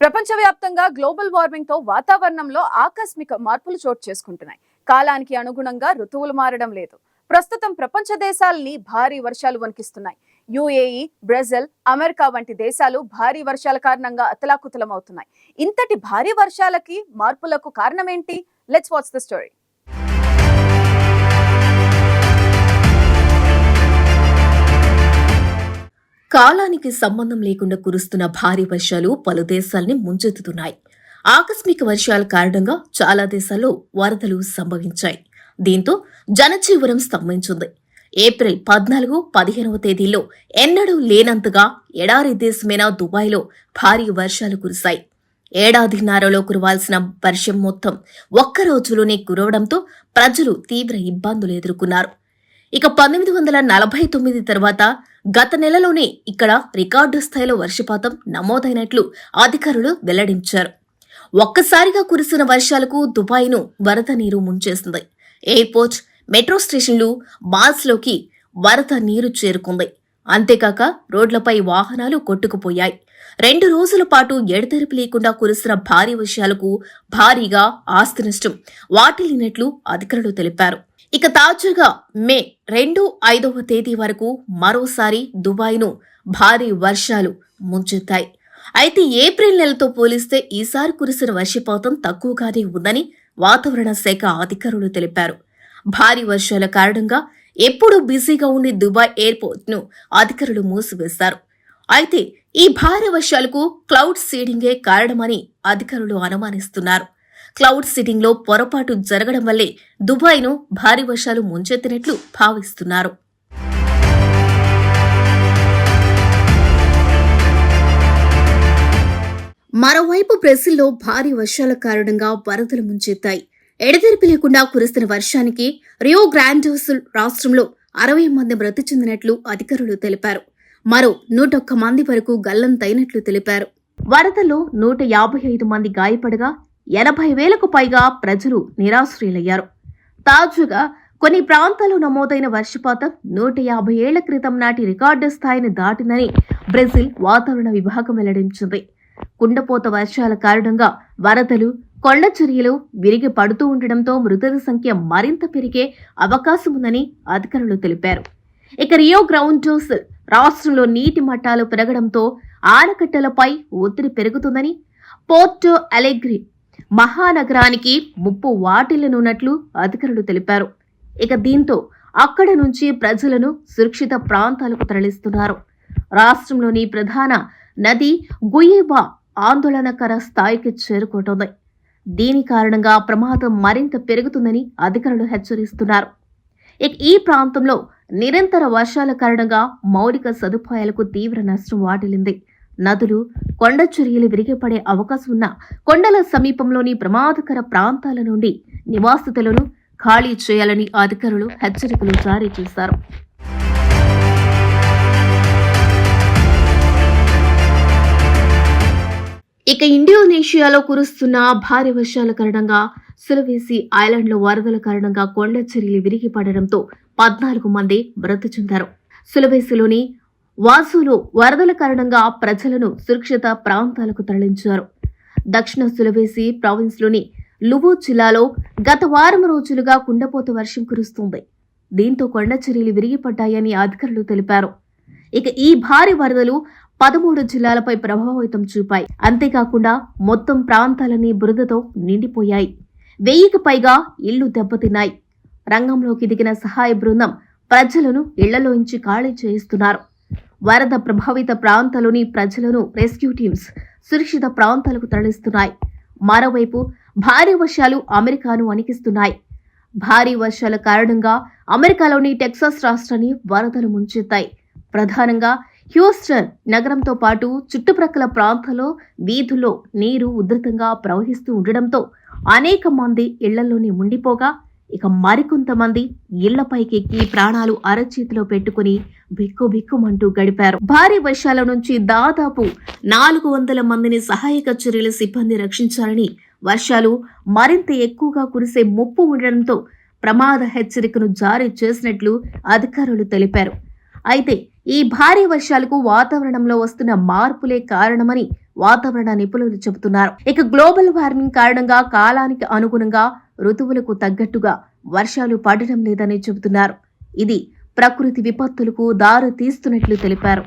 ప్రపంచవ్యాప్తంగా గ్లోబల్ వార్మింగ్తో వాతావరణంలో ఆకస్మిక మార్పులు చోటు చేసుకుంటున్నాయి. కాలానికి అనుగుణంగా ఋతువులు మారడం లేదు. ప్రస్తుతం ప్రపంచ దేశాలని భారీ వర్షాలు వణికిస్తున్నాయి. యుఏఈ బ్రెజిల్ అమెరికా వంటి దేశాలు భారీ వర్షాల కారణంగా అతలాకుతలమవుతున్నాయి. ఇంతటి భారీ వర్షాలకి మార్పులకు కారణమేంటి? లెట్స్ వాచ్ ద స్టోరీ కాలానికి సంబంధం లేకుండా కురుస్తున్న భారీ వర్షాలు పలు దేశాల్ని ముంచెత్తుతున్నాయి. ఆకస్మిక వర్షాల కారణంగా చాలా దేశాల్లో వరదలు సంభవించాయి. దీంతో జనజీవనం స్తంభించింది. ఏప్రిల్ పద్నాలుగు పదిహేనవ తేదీల్లో ఎన్నడూ లేనంతగా ఎడారి దేశమైన దుబాయ్లో భారీ వర్షాలు కురిశాయి. ఏడాదిన్నరలో కురవాల్సిన వర్షం మొత్తం ఒక్క రోజులోనే కురవడంతో ప్రజలు తీవ్ర ఇబ్బందులు ఎదుర్కొన్నారు. ఇక పంతొమ్మిది వందల నలభై తొమ్మిది తర్వాత గత నెలలోనే ఇక్కడ రికార్డు స్థాయిలో వర్షపాతం నమోదైనట్లు అధికారులు వెల్లడించారు. ఒక్కసారిగా కురిసిన వర్షాలకు దుబాయ్ను వరద నీరు ముంచేసింది. ఎయిర్పోర్ట్ మెట్రో స్టేషన్లు మాల్స్లోకి వరద నీరు చేరుకుంది. అంతేకాక రోడ్లపై వాహనాలు కొట్టుకుపోయాయి. రెండు రోజుల పాటు ఎడతెరిపి లేకుండా కురిసిన భారీ వర్షాలకు భారీగా ఆస్తి నష్టం వాటిల్లినట్లు అధికారులు తెలిపారు. ఇక తాజాగా మే రెండు ఐదవ తేదీ వరకు మరోసారి దుబాయ్ను భారీ వర్షాలు ముంచెత్తాయి. అయితే ఏప్రిల్ నెలతో పోలిస్తే ఈసారి కురిసిన వర్షపాతం తక్కువగానే ఉందని వాతావరణ శాఖ అధికారులు తెలిపారు. భారీ వర్షాల కారణంగా ఎప్పుడూ బిజీగా ఉండే దుబాయ్ ఎయిర్పోర్ట్ను అధికారులు మూసివేశారు. అయితే ఈ భారీ వర్షాలకు క్లౌడ్ సీడింగే కారణమని అధికారులు అనుమానిస్తున్నారు. క్లౌడ్ సిటింగ్లో పొరపాటు జరగడం వల్లే దుబాయ్ను భారీ వర్షాలు ముంచెత్తినట్లు భావిస్తున్నారు. మరోవైపు బ్రెజిల్లో భారీ వర్షాల కారణంగా వరదలు ముంచెత్తాయి. ఎడతెరిపి లేకుండా కురుస్తున్న వర్షానికి రియో గ్రాండోసుల్ రాష్ట్రంలో అరవై మంది మృతి చెందినట్లు అధికారులు తెలిపారు. మరో నూటొక్క మంది వరకు గల్లంతైనట్లు తెలిపారు. వరదలో నూట యాభై ఐదు మంది గాయపడగా ఎనభై వేలకు పైగా ప్రజలు నిరాశ్రయులయ్యారు. తాజాగా కొన్ని ప్రాంతాల్లో నమోదైన వర్షపాతం నూట యాభై ఏళ్ళ క్రితం నాటి రికార్డు స్థాయిని దాటిందని బ్రెజిల్ వాతావరణ విభాగం వెల్లడించింది. కుండపోత వర్షాల కారణంగా వరదలు కొండ చర్యలు విరిగి పడుతూ ఉండడంతో మృతుల సంఖ్య మరింత పెరిగే అవకాశం ఉందని అధికారులు తెలిపారు. ఇక రియో గ్రౌండోస్ రాష్ట్రంలో నీటి మట్టాలు పెరగడంతో ఆనకట్టలపై ఒత్తిడి పెరుగుతుందని పోర్టో అలెగ్రి మహానగరానికి ముప్పు వాటిల్లనున్నట్లు అధికారులు తెలిపారు. ఇక దీంతో అక్కడ నుంచి ప్రజలను సురక్షిత ప్రాంతాలకు తరలిస్తున్నారు. రాష్ట్రంలోని ప్రధాన నది గుయేబా ఆందోళనకర స్థాయికి చేరుకుంటోంది. దీని కారణంగా ప్రమాదం మరింత పెరుగుతుందని అధికారులు హెచ్చరిస్తున్నారు. ఇక ఈ ప్రాంతంలో నిరంతర వర్షాల కారణంగా మౌలిక సదుపాయాలకు తీవ్ర నష్టం వాటిల్లింది. నదులు కొండ చర్యలు విరిగిపడే అవకాశం ఉన్న కొండల సమీపంలోని ప్రమాదకర ప్రాంతాల నుండి నివాసితులను ఖాళీ చేయాలని అధికారులు హెచ్చరికలు జారీ చేశారు. ఇక ఇండోనేషియాలో కురుస్తున్న భారీ వర్షాల కారణంగా సులవేసి ఐలాండ్లో వరదల కారణంగా కొండ చర్యలు విరిగి పడడంతో పద్నాలుగు మంది మృతి చెందారు. సులవేసిలోని వాసులో వరదల కారణంగా ప్రజలను సురక్షిత ప్రాంతాలకు తరలించారు. దక్షిణ సులవేసి ప్రావిన్స్లోని లువో జిల్లాలో గత వారం రోజులుగా కుండపోత వర్షం కురుస్తుంది. దీంతో కొండ చర్యలు విరిగిపడ్డాయని అధికారులు తెలిపారు. ఇక ఈ భారీ వరదలు పదమూడు జిల్లాలపై ప్రభావితం చూపాయి. అంతేకాకుండా మొత్తం ప్రాంతాలన్నీ బురదతో నిండిపోయాయి. వెయ్యికి పైగా ఇళ్ళు దెబ్బతిన్నాయి. రంగంలోకి దిగిన సహాయ బృందం ప్రజలను ఇళ్ళలోంచి ఖాళీ చేయిస్తున్నారు. వరద ప్రభావిత ప్రాంతాల్లోని ప్రజలను రెస్క్యూ టీమ్స్ సురక్షిత ప్రాంతాలకు తరలిస్తున్నాయి. మరోవైపు భారీ వర్షాలు అమెరికాను అణికిస్తున్నాయి. భారీ వర్షాల కారణంగా అమెరికాలోని టెక్సాస్ రాష్ట్రాన్ని వరదలు ముంచెత్తాయి. ప్రధానంగా హ్యూస్టన్ నగరంతో పాటు చుట్టుప్రక్కల ప్రాంతాల్లో వీధుల్లో నీరు ఉధృతంగా ప్రవహిస్తూ ఉండడంతో అనేక మంది ఇళ్ళలోనే ఉండిపోగా ఇక మరికొంతమంది ఇళ్ళపైకి ఎక్కి ప్రాణాలు అరచేతిలో పెట్టుకుని బిక్కు బిక్కుమంటూ గడిపారు. భారీ వర్షాల నుంచి దాదాపు నాలుగు వందల మందిని సహాయక చర్యల సిబ్బంది రక్షించాలని వర్షాలు మరింత ఎక్కువగా కురిసే ముప్పు ఉండడంతో ప్రమాద హెచ్చరికను జారీ చేసినట్లు అధికారులు తెలిపారు. అయితే ఈ భారీ వర్షాలకు వాతావరణంలో వస్తున్న మార్పులే కారణమని వాతావరణ నిపుణులు చెబుతున్నారు. ఇక గ్లోబల్ వార్మింగ్ కారణంగా కాలానికి అనుగుణంగా ఋతువులకు తగ్గట్టుగా వర్షాలు పడటం లేదని చెబుతున్నారు. ఇది ప్రకృతి విపత్తులకు దారి తీస్తున్నట్లు తెలిపారు.